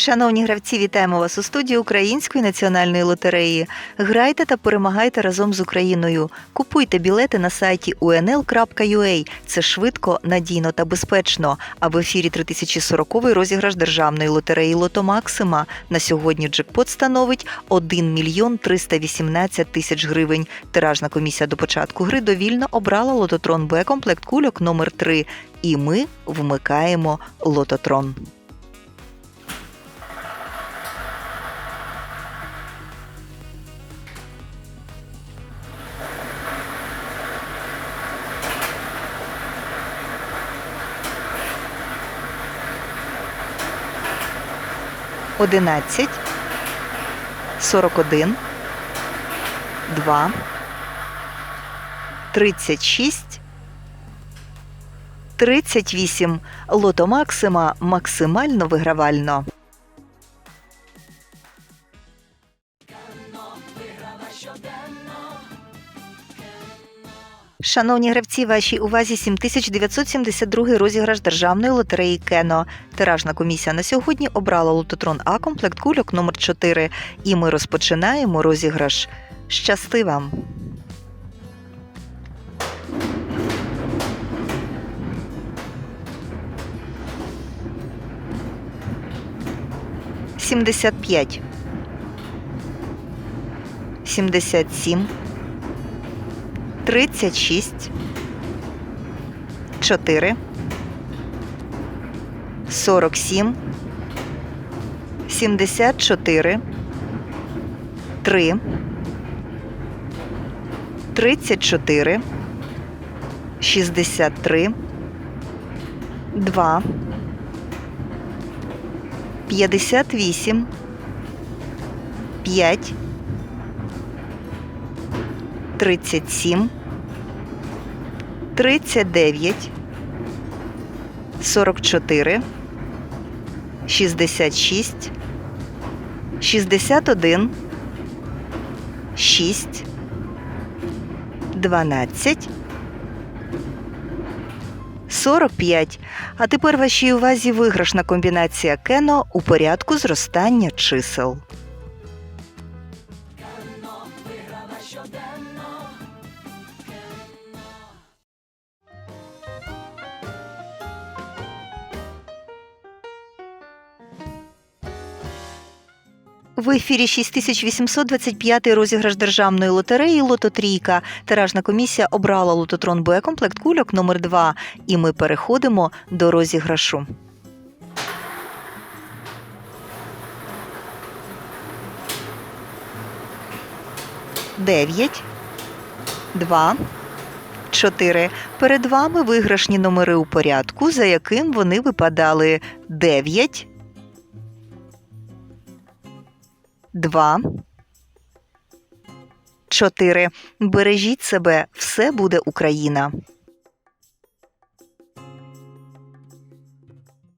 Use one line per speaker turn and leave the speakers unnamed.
Шановні гравці, вітаємо вас у студії Української національної лотереї. Грайте та перемагайте разом з Україною. Купуйте білети на сайті unl.ua. Це швидко, надійно та безпечно. А в ефірі 3040 розіграш державної лотереї Лото Максима. На сьогодні джекпот становить 1 мільйон 318 тисяч гривень. Тиражна комісія до початку гри довільно обрала лототрон Б комплект кульок номер 3 І ми вмикаємо лототрон. Одинадцять, сорок один, два, тридцять шість, тридцять вісім. Лото Максима максимально вигравально. Шановні гравці, вашій увазі 7972 розіграш державної лотереї Кено. Тиражна комісія на сьогодні обрала лототрон А комплект кульок номер 4 І ми розпочинаємо розіграш. Щасти вам! Сімдесят п'ять. Сімдесят сім. 36 4 47 74 3 34 63 2 58 5 37 39 44 66 61 6 12 45. А тепер вашій увазі виграшна комбінація кено у порядку зростання чисел. В ефірі 6825 розіграш державної лотереї Лототрійка. Тиражна комісія обрала лототрон Б комплект кульок номер 2 І ми переходимо до розіграшу. Дев'ять, два, чотири. Перед вами виграшні номери у порядку, за яким вони випадали дев'ять. Два. Чотири. Бережіть себе, все буде Україна.